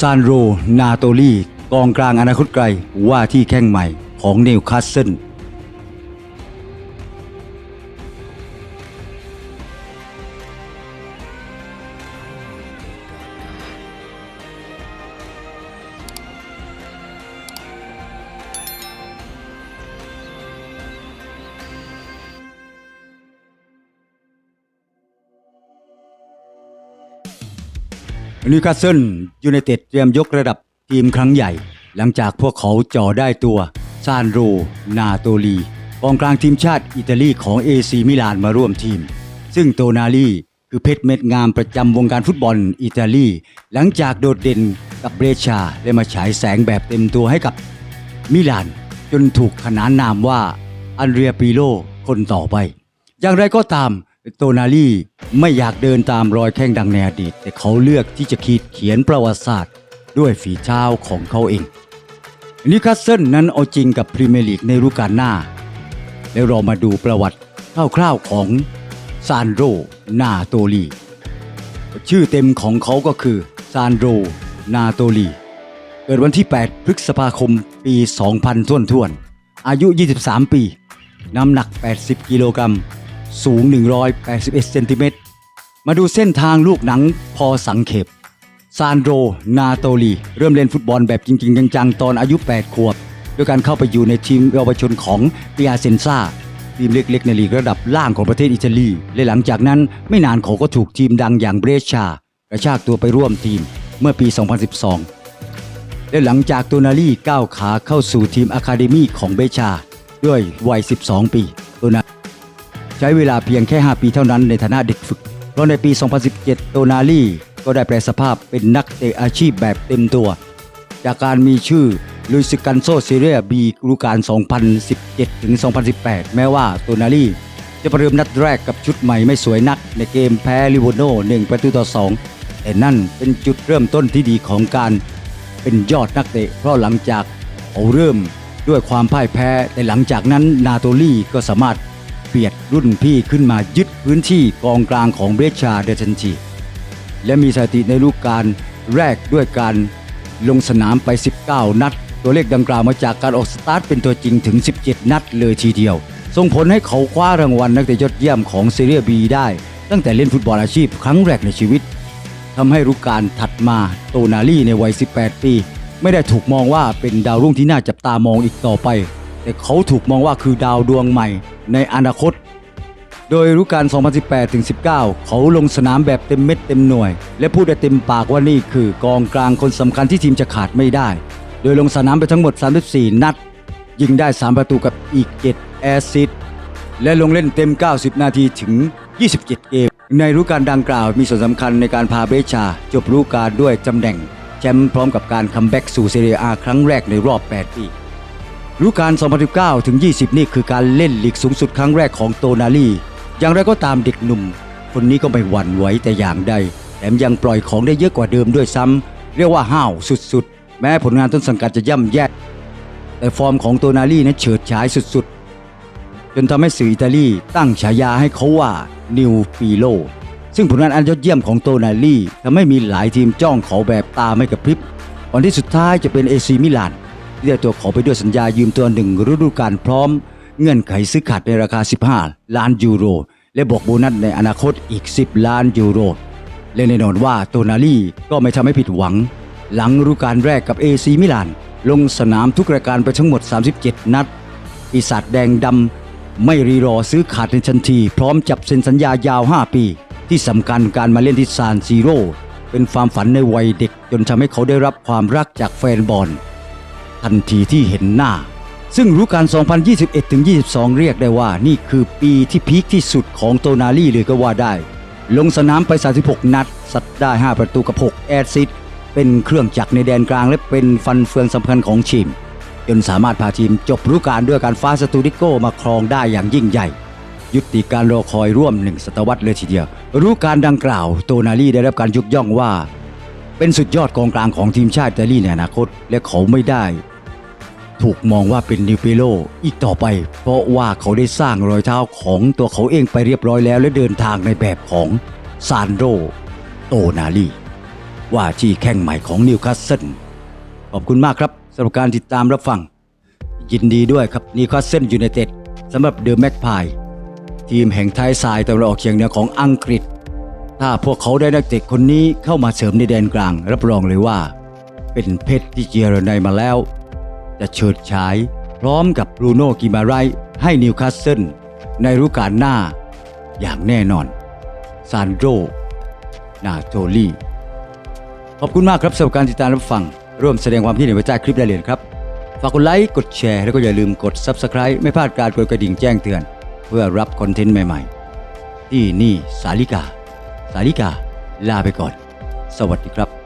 ซานโร นาโตลีกองกลางอนาคตไกลว่าที่แข้งใหม่ของนิวคาสเซิล นิวคาสเซิลยูไนเต็ดเตรียมยกระดับทีมครั้งใหญ่ หลังจากพวกเขาจ่อได้ตัวซานโร นาโตลีกองกลางทีมชาติอิตาลีของเอซีมิลานมาร่วมทีม ซึ่งโตนาลีคือเพชรเม็ดงามประจำวงการฟุตบอลอิตาลี หลังจากโดดเด่นกับเบรชาได้มาฉายแสงแบบเต็มตัวให้กับมิลาน จนถูกขนานนามว่าอันเรียปิโลคนต่อไป อย่างไรก็ตาม โตนาลีไม่อยากเดินตามรอยแข้งดังในอดีต แต่เขาเลือกที่จะขีดเขียนประวัติศาสตร์ ด้วยฝีเท้าของเขาเองนิคาสเซิลนั้นเอาจริงกับพรีเมียร์ลีกในฤดูกาลหน้า แล้วเรามาดูประวัติคร่าวๆของซานโรนาโตลีชื่อเต็มของเขาก็คือซานโรนาโตลีเกิดวันที่ 8 พฤษภาคมปี 2000ท่วนท่วนๆอายุ 23 ปี น้ำหนัก 80 กิโลกรัม สูง 181 เซนติเมตร มาดูเส้นทางลูกหนังพอสังเขปซานโดนาโตลี เริ่มเล่นฟุตบอลแบบจริง ๆ จัง ๆ ตอนอายุ 8 ขวบ ด้วยการเข้าไปอยู่ในทีมเยาวชนของเปียเซนซาทีมเล็ก ๆ ในลีกระดับล่างของประเทศอิตาลี และหลังจากนั้นไม่นานเขาก็ถูกทีมดังอย่างเบรชากระชากตัวไปร่วมทีมเมื่อปี 2012 และหลังจากตัวนาลีก้าวขาเข้าสู่ทีมอะคาเดมีของเบชาด้วยวัย 12 ปีตัวนา ใช้เวลาเพียงแค่ 5 ปีเท่านั้นในฐานะเด็กฝึก เพราะในปี 2017 โตนาลีก็ได้แปลสภาพเป็นนักเตะอาชีพแบบเต็มตัว จากการมีชื่อลุยซิกันโซซีเรียบีฤดูกาล 2017 ถึง 2018 แม้ว่าโตนาลีจะประเดิมนัดแรกกับชุดใหม่ไม่สวยนักในเกมแพ้ลิโวโน่1ประตูต่อ 2 แต่นั่นเป็นจุดเริ่มต้นที่ดีของการเป็นยอดนักเตะ เพราะหลังจากเขาเริ่มด้วยความพ่ายแพ้แต่หลังจากนั้นนาโตลีก็สามารถ เบียดรุ่นพี่ขึ้นมายึดพื้นที่กองกลางของเบรชาเดชันทีและมีสถิติในลูกการแรกด้วยการลงสนามไป 19 นัด ตัวเลขดังกล่าวมาจากการออกสตาร์ทเป็นตัวจริงถึง 17 นัดเลยทีเดียว ส่งผลให้เขาคว้ารางวัลนักเตะยอดเยี่ยมของซีเรียบีได้ ตั้งแต่เล่นฟุตบอลอาชีพครั้งแรกในชีวิตทำให้ฤดูกาลถัดมาโตนาลีในวัย 18 ปี ไม่ได้ถูกมองว่าเป็นดาวรุ่งที่น่าจับตามองอีกต่อไป แต่เขาถูกมองว่าคือดาวดวงใหม่ในอนาคต โดยฤดูกาล2018ถึง19 เขาลงสนามแบบเต็มเม็ดเต็มหน่วย และพูดได้เต็มปากว่านี่คือกองกลางคนสำคัญที่ทีมจะขาดไม่ได้ โดยลงสนามไปทั้งหมด 34 นัด ยิงได้ 3 ประตูกับอีก 7 แอสซิสและลงเล่นเต็ม 90 นาทีถึง 27 เกม ในฤดูกาลดังกล่าวมีส่วนสำคัญในการพาเบชา จบฤดูกาลด้วยตำแหน่งแชมป์พร้อมกับการคัมแบ็กสู่เซเรียอาครั้งแรกในรอบ 8 ปี ฤดูกาล2019 ถึง 20 นี่คือการเล่นลีกสูงสุดครั้งแรกของโตนาลีอย่างไรก็ตามเด็กหนุ่ม คนนี้ก็ไม่หวั่นไหวแต่อย่างใดแถมยังปล่อยของได้เยอะกว่าเดิมด้วยซ้ำเรียกว่าห้าวสุดๆ แม้ผลงานต้นสังกัดจะย่ำแย่ แต่ฟอร์มของโตนาลีนั้นเฉิดฉายสุดๆ จนทำให้สื่ออิตาลีตั้งฉายาให้เขาว่านิวปีโลซึ่งผลงานอันยอดเยี่ยมของโตนาลีทำให้มีหลายทีมจ้องเขาแบบตาไม่กระพริบก่อนที่สุดท้ายจะเป็นเอซีมิลาน ที่ได้ตัวเขาไปด้วยสัญญายืมตัวหนึ่งฤดูกาลพร้อม เงื่อนไขซื้อขาดในราคา 15 ล้านยูโร และบอกโบนัสในอนาคตอีก 10 ล้านยูโร และแน่นอนว่าโตนาลีก็ไม่ทำให้ผิดหวัง หลังฤดูกาลแรกกับเอซีมิลาน ลงสนามทุกรายการไปทั้งหมด 37 นัดปีศาจแดงดำไม่รีรอซื้อขาดในทันที พร้อมจับเซ็นสัญญายาว 5 ปี ที่สำคัญการมาเล่นที่ซานซีโร่เป็นความฝันในวัยเด็กจนทำให้เขาได้รับความรักจากแฟนบอล ทันทีที่เห็นหน้า ซึ่งฤดูกาล2021-22 เรียกได้ว่านี่คือปีที่พีคที่สุดของโตนาลี่เลยก็ว่าได้ ลงสนามไป 36 นัดสัดได้ 5 ประตูกับ 6 แอสซิสต์เป็นเครื่องจักรในแดนกลางและเป็นฟันเฟืองสำคัญของทีมจนสามารถพาทีมจบฤดูกาลด้วยการฟ้าสตูดิโกมาครองได้อย่างยิ่งใหญ่ ยุติการรอคอยร่วมหนึ่งศตวรรษเลยทีเดียวฤดูกาลดังกล่าวโตนาลีได้รับการยกย่องว่า เป็นสุดยอดกองกลางของทีมชาติอิตาลีในอนาคต และเขาไม่ได้ ถูกมองว่าเป็นนิวเปโลอีกต่อไป เพราะว่าเขาได้สร้างรอยเท้าของตัวเขาเองไปเรียบร้อยแล้วและเดินทางในแบบของซานโดโตนาลีว่าที่แข่งใหม่ของนิวคาสเซิลขอบคุณมากครับสำหรับการติดตามรับฟัง ยินดีด้วยครับนิวคาสเซิลยูไนเต็ดสำหรับเดอะแม็กพายทีมแห่งท้ายทรายตะวันออกเฉียงเหนือของอังกฤษ ถ้าพวกเขาได้นักเตะคนนี้เข้ามาเสริมในแดนกลาง รับรองเลยว่า เป็นเพชรที่เจรไนมาแล้ว จะเฉิดฉาย พร้อมกับบรูโน่กิมาไรให้นิวคาสเซิลในฤดูกาลหน้า อย่างแน่นอน ซานโดนาโตลีขอบคุณมากครับสำหรับการติดตามรับฟัง ร่วมแสดงความคิดเห็นไว้ใต้คลิปได้เลยนครับ ฝากกดไลค์ กดแชร์ แล้วก็อย่าลืมกด Subscribe ไม่พลาดการกดกระดิ่งแจ้งเตือน เพื่อรับคอนเทนต์ใหม่ๆ ที่นี่สาลิกา สาลิกา ลาไปก่อน สวัสดีครับ